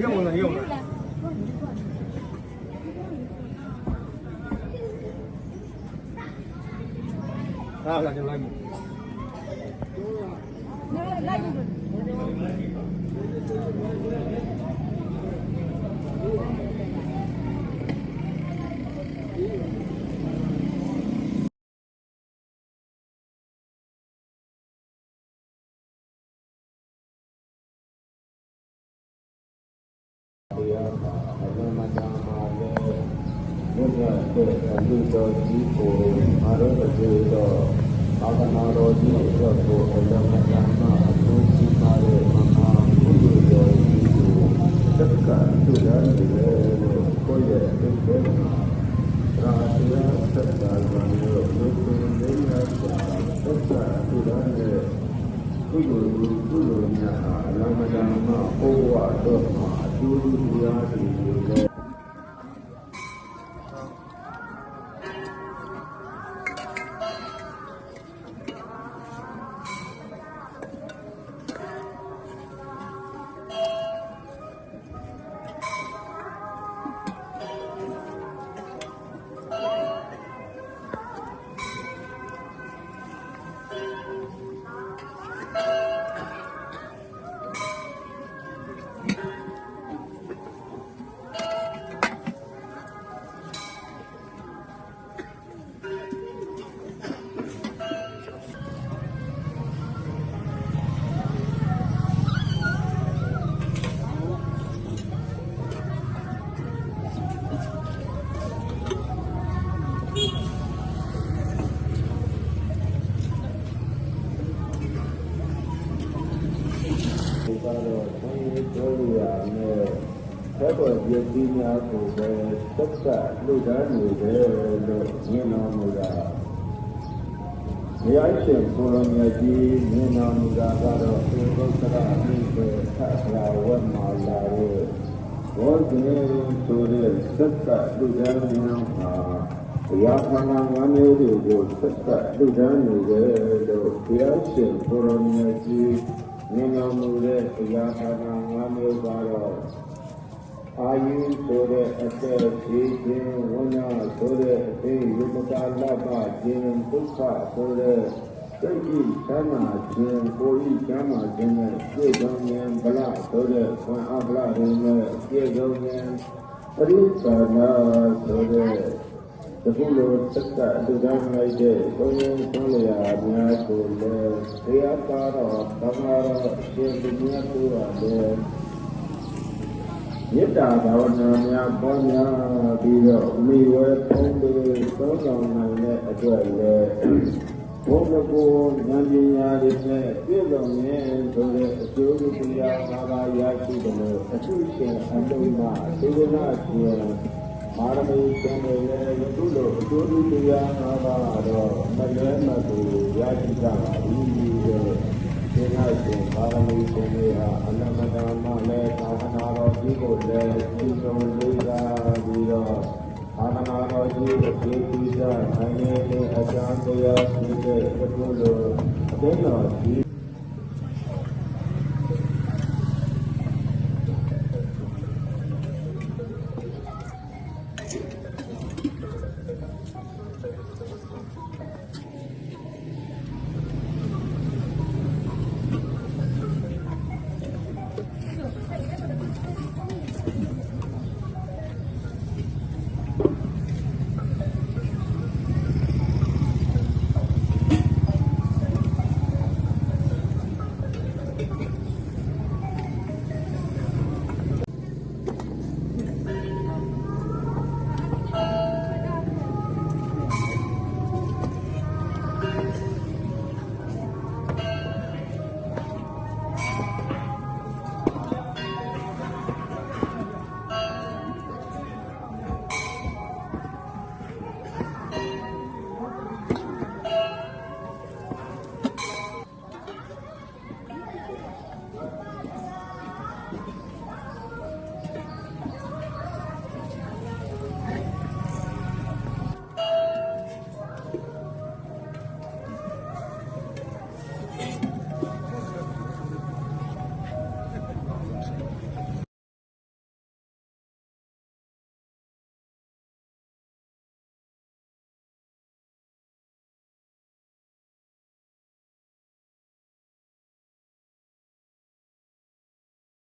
用了用了。啊，那就来。တရား ဘုရားတဲ့အလူတော်ကြီးကိုအာရုံတည်းတော့အာသနာတော်ကြီးအတွက်ကိုအလုံးမတန်မှာအကျိုးရှိပါတဲ့မဟာဘုရားတော်ကြီးကိုသက္ကသုဒ္ဓန်တွေလို့ကိုယ့်ရဲ့အစ်တဲ့မှာရာဇယသက္ကာဇံလို့ဘုရားလေးရတာသက္ကသုဒ္ဓန်ရဲ့ကုသိုလ်ကုသိုလ်များဟာအလုံးမတန်မှာဘုရားတော်မှာအကျိုးတရားတွေကို ကတော့ဆင်းရဲကြိုးရနဲ့သက်တော်ရည်ကြီးများကိုပဲသက္ကလူတန်းနေတယ်လို့ညင်တော်မူတာဘုရားရှင်ကိုရောမြတ်ကြီးညင်တော်မူတာကတော့သေဘုဒ္ဓရာမိပဲသက္ကရာဝတ်မာလာရဲ့ဘောဓေဆိုတဲ့သက္ကလူတန်းများမှာဘုရားခန္ဓာငါးမျိုးတွေကိုသက္ကလူတန်းနေတယ်လို့ဘုရားရှင်ကိုရောမြတ်ကြီး မြင်တော်မူတဲ့တရားဌာနငါးမျိုးကတော့အာယုဆိုတဲ့အသက်ကြီးခြင်းဝိညာဉ်ဆိုတဲ့အသိယုတ္တလဘခြင်းဒုက္ခဆိုတဲ့စိတ်ကြီးချမ်းသာခြင်းကိုယ်ကြီးချမ်းသာခြင်းနဲ့ပြည့်စုံခြင်းဗလဆိုတဲ့ခွန်အားဗလတွေနဲ့ပြည့်စုံခြင်းပရိစ္ဆာနာဆိုတဲ့ တခုလိုသက္ကအတူတန်းလိုက်တဲ့ဘုံဘုံသွန်လျာများကိုလည်းတရားပါတော့သမာတော်ရှင်သူများတို့ပါလေမေတ္တာဘာဝနာများပေါင်းများပြီးတော့မိဝဲဖုံးပြီးသုံးဆောင်နိုင်တဲ့အတွက်လည်းဘုံကိုဉာဏ်ပညာတွေနဲ့ပြည့်စုံရင်ဆိုတဲ့အကျိုးတရား၅ပါးရရှိတယ်လို့အထုရှင်အလုံးမသေဒနာရှင် ပါရမီရှင်တွေလည်းယခုလိုအကျိုးတရား၅ပါးတော့မလဲမသူရရှိကြပါ၏တဲ့ဒီနောက်ရှင်ပါရမီရှင်တွေဟာအနမတမလည်းသာသနာတော်ကြီးကိုလည်းပြုဆုံးလေးစားပြီးတော့သာသနာတော်ကြီးကိုကျေးဇူးကြနိုင်တဲ့အကြောင်းတရားရှိတဲ့အခုလိုအသိတော်ကြီး။